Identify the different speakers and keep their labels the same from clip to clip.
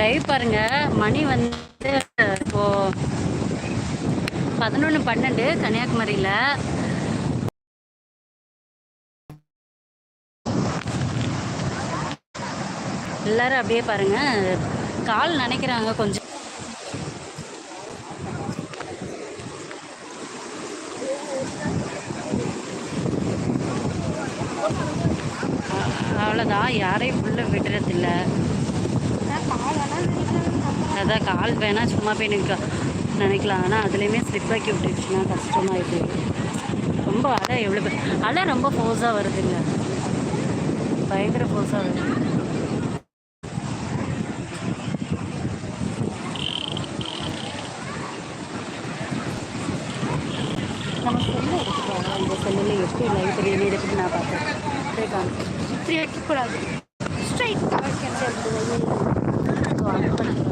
Speaker 1: Live பாருங்க. மணி வந்து இப்போ பதினொன்று பன்னெண்டு கன்னியாகுமரியில். எல்லாரும் அப்படியே பாருங்க. கால் நினைக்கிறாங்க கொஞ்சம். அவ்வளோதான் யாரையும் உள்ள விடுறதில்லை. அதான் கால் வேணால் சும்மா போய் நிற்க. நினைக்கலாம். ஆனால் அதுலேயுமே ஸ்லிப் ஆக்கி விட்டுருச்சுன்னா கஷ்டமாயிடுது. ரொம்ப அலை எவ்வளோ பேர். அலை ரொம்ப ஃபோர்ஸாக வருதுங்க. பயங்கர ஃபோர்ஸாக வருது. நம்ம செல்லு எடுத்துக்கோ இந்த செல்லில் எப்படி லைவ் எடுத்துட்டு நான் பார்த்தேன்
Speaker 2: இப்படி வைக்கக்கூடாது. ஸ்ட்ரைட்டாக வைக்கணும்
Speaker 1: அப்படியே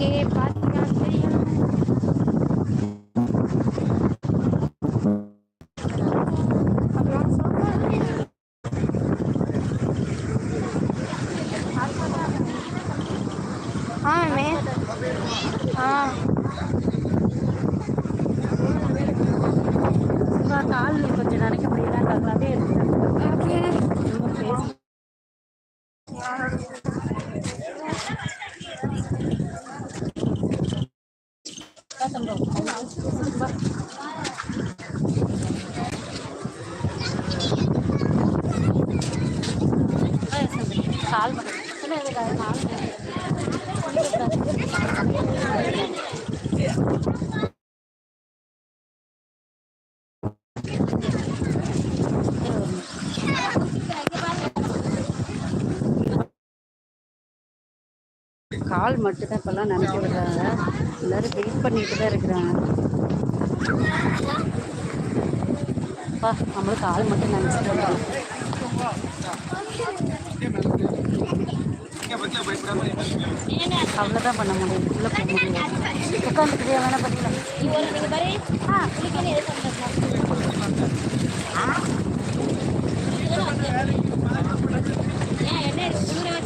Speaker 2: ஓகே பார்த்தீங்கன்னா தெரியும் அப்புறம் ஆ மே ஆ
Speaker 1: சும்மா கால் கொஞ்சம் நினைக்க முடியல அப்படியே எடுத்துட்டேன்
Speaker 2: கால்
Speaker 1: ரொம்ப கால் கால் மட்டும் தான் இப்போல்லாம் நினைக்க விடுறாங்க. எல்லாரும் வெயிட் பண்ணிட்டு தான் இருக்கிறாங்க. அப்பா நம்மளுக்கு கால் மட்டும் நினச்சிட்டு அவ்வளோதான் பண்ண முடியும். உள்ளே போக முடியாது. உட்காந்துக்கிட்டே வேணா பண்ணிக்கலாம்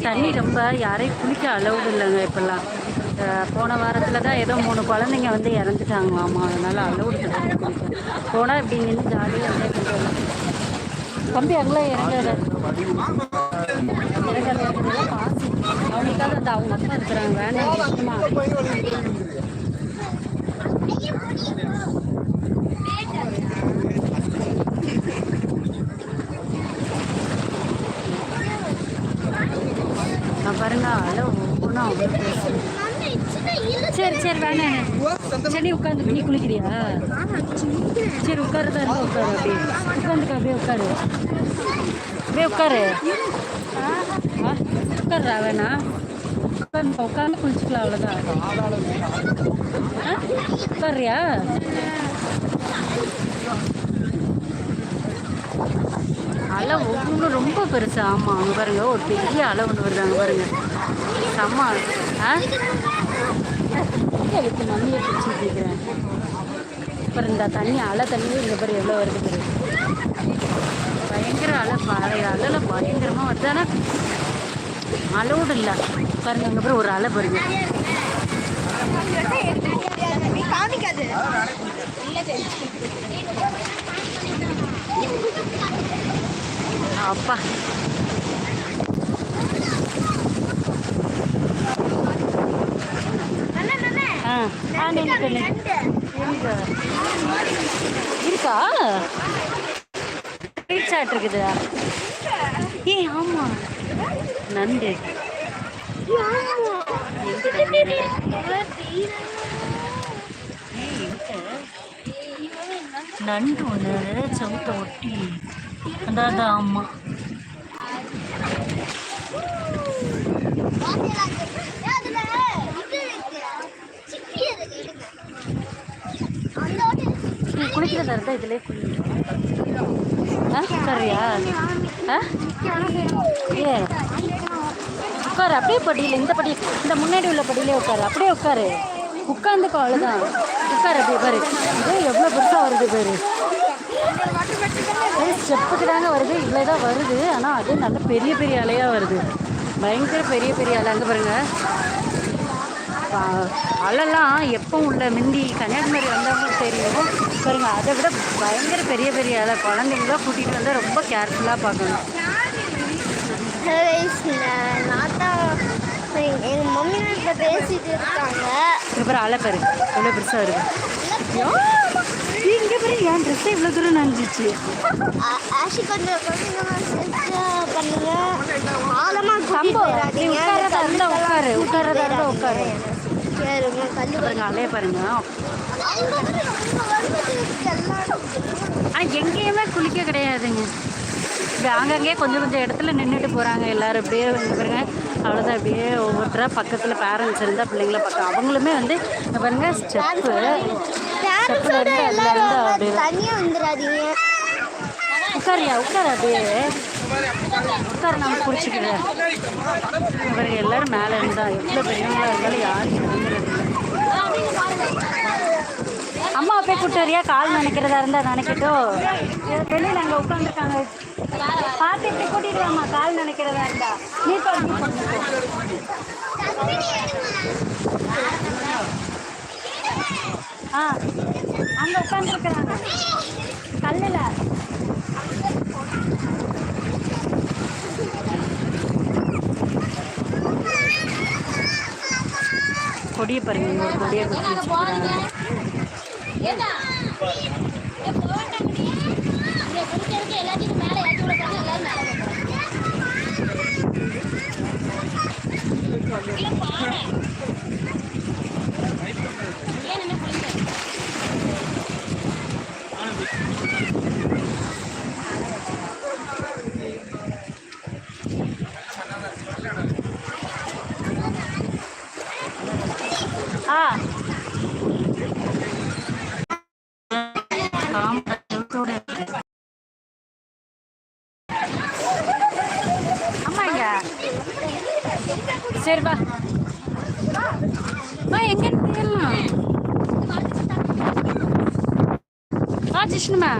Speaker 1: தண்ணி ரொம்ப யாரையும் குளிக்க அலௌடு இல்லைங்க இப்போல்லாம். போன வாரத்தில் தான் ஏதோ மூணு குழந்தைங்க வந்து இறந்துட்டாங்களாமா. அதனால் அலௌடு கிடையாது குளிக்க போனால் இப்படி நின்று ஜாலியாக தம்பி அங்கெல்லாம் இறங்காத இறங்காத. அவங்க அப்பா இருக்கிறாங்க. பாருங்க அலை ஒவ்வொன்றும் அவ்வளோ சரி சரி வேணாம் சரி நீ உட்காந்து நீ குளிக்கிறியா? சரி உட்காருதா இருந்தா உட்காரு அப்படியே. உட்காந்துக்கா அப்படியே உட்காரு. அப்படியே உட்காரு. உட்காருறா வேணா. உட்காந்து உட்காந்து குளிச்சுக்கலாம் அவ்வளோதான் ஆ அலை ஒவ்வொன்றும் ரொம்ப பெருசு. ஆமாம் அங்கே பாருங்க. ஒரு பெரிய அலை ஒன்று வருது அங்கே பாருங்க. செம்ம ஆ? அதுக்கு மண்ணியை பிடிச்சிட்டு இருக்கிறேன். அப்புறம் இந்த தண்ணி அலை தண்ணி இங்கே பாரு எவ்வளோ வருது பாரு. பயங்கர அலை பழைய அலையில் பயங்கரமாக வருது. ஆனால் அலோடு இல்லை. பாருங்க அங்கே பாரு ஒரு அலை பாருங்க. அப்பா. இருக்கா? ஸ்வீட் சாட் இருக்குதா. ஏ ஆமா. நண்டு. நண்டு ஒன்று சவுத்த ஒட்டி அதான் ஆமாம் நீ குளிக்கிறதா இருந்தால் இதிலே குளிக்கிறோம் ஆ ஆ? ஏ உட்காரு அப்படியே படியில் இந்த படி இந்த முன்னாடி உள்ள படியிலே உட்காரு அப்படியே உட்காரு. உட்காந்துக்கோ அவ்வளோதான் உட்காரு அப்படியே பாரு. இதே எவ்வளோ பெருசாக வருது பாரு. ஸ்டெப்புக்கு தாங்க வருது இவ்வளோ தான் வருது. ஆனால் அது நல்ல பெரிய பெரிய அலையாக வருது. பயங்கர பெரிய பெரிய அலை. அங்கே பாருங்க. அலைலாம் எப்போ உள்ள மிந்தி கன்னியாகுமரி வந்தவங்களுக்கு தெரியும் பாருங்க அதை விட பயங்கர பெரிய பெரிய அலை. குழந்தைங்களாம் கூட்டிகிட்டு வந்தால் ரொம்ப கேர்ஃபுல்லாக பார்க்கணும்.
Speaker 2: எங்க மம்மி வீட்டில் பேசிட்டு இருக்காங்க.
Speaker 1: இங்கே பாரு அலை பாரு. எவ்வளோ பெருசாக வருது இங்கே பாரு என் ட்ரெஸ்ஸே இவ்வளோ தூரம் நனைஞ்சிச்சு.
Speaker 2: ஆஷி கொஞ்சம் பண்ணுங்க. ஆழமா கூட்டிட்டு
Speaker 1: சம்போ நீ
Speaker 2: போயிடாதீங்க.
Speaker 1: உட்காரதா இருந்தா உட்காரு உட்காரதா இருந்தா உட்காரு. பாருங்க அலைய பாருங்க. ஆனால் எங்கேயுமே குளிக்க கிடையாதுங்க. இப்படி ஆங்கங்கே கொஞ்சம் கொஞ்சம் இடத்துல நின்றுட்டு போகிறாங்க எல்லாரும். அப்படியே பாருங்க அவ்வளோதான் அப்படியே ஒவ்வொருத்தரா பக்கத்தில் பேரண்ட்ஸ் இருந்தால் பிள்ளைங்கள பார்க்க. அவங்களுமே வந்து பாருங்க ஸ்டெப்பு
Speaker 2: பேரண்ட்ஸோட
Speaker 1: அதுல
Speaker 2: எல்லாரும்
Speaker 1: இருந்து
Speaker 2: வாங்க,
Speaker 1: அப்படியே. உட்காரியா உட்கார அப்படியே. உட்கார நான் பிடிச்சிக்கிறேன் பாருங்க எல்லாரும் மேலே இருந்தா எவ்வளோ பெரியவங்களா இருந்தாலும் யாரும் அம்மா போய் கூட்டாரியா கால் நினைக்கிறதா இருந்தால் நினைக்கட்டும். வெளியில் அங்கே உட்காந்துருக்காங்க பார்த்து இப்படி கூட்டிட்டு வாம்மா கால் நினைக்கிறதா இருந்தா. நீ தொடங்கி ஆ அங்கே உட்காந்துருக்குறாங்க கல்லில். கொடியை பாருங்க இங்க ஒரு கொடியை குத்தி வச்சுருக்காங்க ஆ சரி வா. வா எங்க தெரியலாம் வா ஜிஷ்ணுமா